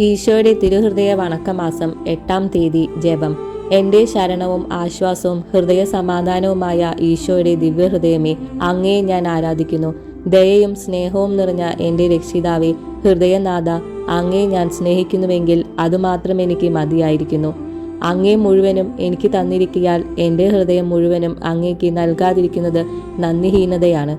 ഈശോയുടെ തിരുഹൃദയ വണക്കമാസം എട്ടാം തീയതി ജപം. എന്റെ ശരണവും ആശ്വാസവും ഹൃദയ സമാധാനവുമായ ഈശോയുടെ ദിവ്യഹൃദയമേ അങ്ങേ ഞാൻ ആരാധിക്കുന്നു. ദയയും സ്നേഹവും നിറഞ്ഞ എന്റെ രക്ഷിതാവേ ഹൃദയനാഥ അങ്ങേ ഞാൻ സ്നേഹിക്കുന്നുവെങ്കിൽ അതുമാത്രം എനിക്ക് മതിയായിരിക്കുന്നു. അങ്ങേ മുഴുവനും എനിക്ക് തന്നിരിക്കിയാൽ എന്റെ ഹൃദയം മുഴുവനും അങ്ങേക്ക് നൽകാതിരിക്കുന്നത് നന്ദിഹീനതയാണ്.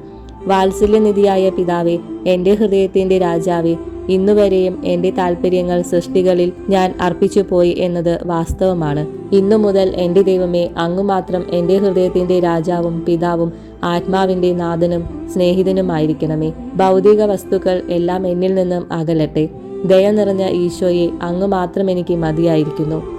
വാത്സല്യനിധിയായ പിതാവേ എന്റെ ഹൃദയത്തിന്റെ രാജാവേ ഇന്നുവരെയും എന്റെ താല്പര്യങ്ങൾ സൃഷ്ടികളിൽ ഞാൻ അർപ്പിച്ചു പോയി എന്നത് വാസ്തവമാണ്. ഇന്നു മുതൽ എന്റെ ദൈവമേ അങ്ങു മാത്രം എന്റെ ഹൃദയത്തിന്റെ രാജാവും പിതാവും ആത്മാവിന്റെ നാഥനും സ്നേഹിതനുമായിരിക്കണമേ. ഭൗതിക വസ്തുക്കൾ എല്ലാം എന്നിൽ നിന്നും അകലട്ടെ. ദയ നിറഞ്ഞ ഈശോയെ അങ്ങ് മാത്രം എനിക്ക് മതിയായിരിക്കുന്നു.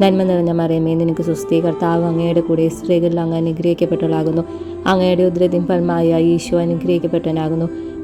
നന്മ നിറഞ്ഞ മറിയമേ നിനക്ക് സുസ്ഥി കർത്താവ് അങ്ങയുടെ കൂടെ സ്ത്രീകളിൽ അങ്ങ് അനുഗ്രഹിക്കപ്പെട്ടവളാകുന്നു. അങ്ങയുടെ ഉദ്രതിൻ ഫലമായ ഈശോ അനുഗ്രഹിക്കപ്പെട്ടവനാകുന്നു.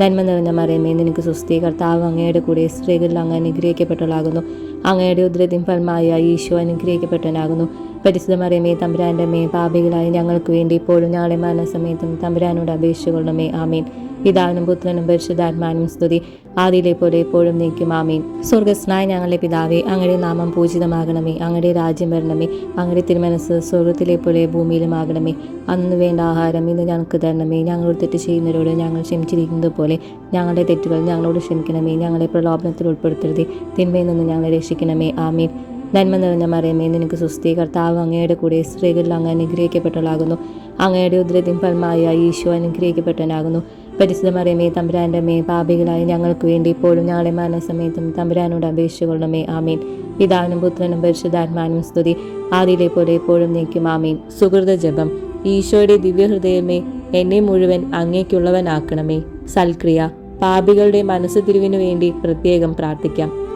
നന്മ നിറഞ്ഞ മറിയമേ നിനക്ക് സ്വസ്തി. കർത്താവ് അങ്ങയുടെ കൂടെ സ്ത്രീകളിൽ അങ്ങ് അനുഗ്രഹിക്കപ്പെട്ടവളാകുന്നു. അങ്ങയുടെ ഉദ്രതിൻ ഫലമായ ഈശോ അനുഗ്രഹിക്കപ്പെട്ടവനാകുന്നു. പരിശുദ്ധ മറിയമേ തമ്പുരാന്റെ മേ പാപികളായി ഞങ്ങൾക്ക് വേണ്ടി ഇപ്പോഴും ഞങ്ങളെ മരണസമയത്തും തമ്പുരാനോട് അപേക്ഷിച്ചുകൊള്ളണമേ ആമീൻ. പിതാവിനും പുത്രനും പരിശുദ്ധാത്മാനും സ്തുതി. ആദിയിലെ പോലെ എപ്പോഴും നീക്കും ആമീൻ. സ്വർഗസ്നായ ഞങ്ങളുടെ പിതാവേ അങ്ങയുടെ നാമം പൂജിതമാകണമേ. അങ്ങയുടെ രാജ്യം വരണമേ. അങ്ങയുടെ തിരുമനസ് സ്വർഗത്തിലെ പോലെ ഭൂമിയിലുമാകണമേ. അന്ന് വേണ്ട ആഹാരം ഇന്ന് ഞങ്ങൾക്ക് തരണമേ. ഞങ്ങളോട് തെറ്റ് ചെയ്യുന്നവരോട് ഞങ്ങൾ ക്ഷമിച്ചിരിക്കുന്നത് പോലെ ഞങ്ങളുടെ തെറ്റുകൾ ഞങ്ങളോട് ക്ഷമിക്കണമേ. ഞങ്ങളെ പ്രലോഭനത്തിൽ ഉൾപ്പെടുത്തരുതേ. തിന്മയിൽ നിന്ന് ഞങ്ങളെ രക്ഷിക്കണമേ. ആമീൻ. നന്മ നിറഞ്ഞ മറിയമേ നിനക്ക് സുസ്ഥി കർത്താവ് അങ്ങയുടെ കൂടെ സ്ത്രീകളിൽ അങ്ങ് അനുഗ്രഹിക്കപ്പെട്ടവളാകുന്നു. അങ്ങയുടെ ഉദ്രതിൻ ഫലമായ ഈശോ അനുഗ്രഹിക്കപ്പെട്ടവനാകുന്നു. പരിശുദ്ധ മറിയമേ തമ്പുരാന്റെ മേ പാപികളായ ഞങ്ങൾക്ക് വേണ്ടി ഇപ്പോഴും ഞങ്ങളെ മരണസമയത്തും തമ്പുരാനോട് അപേക്ഷിച്ചുകൊള്ളണമേ ആമീൻ. പിതാവിനും പുത്രനും പരിശുദ്ധാത്മാനും സ്തുതി. ആദിയിലെ പോലെ എപ്പോഴും നീക്കും ആമീൻ. സുഹൃത ജപം. ഈശോയുടെ ദിവ്യഹൃദയമേ എന്നെ മുഴുവൻ അങ്ങേക്കുള്ളവനാക്കണമേ. സൽക്രിയ. പാപികളുടെ മനസ്സ് തിരിവിനു വേണ്ടി പ്രത്യേകം പ്രാർത്ഥിക്കാം.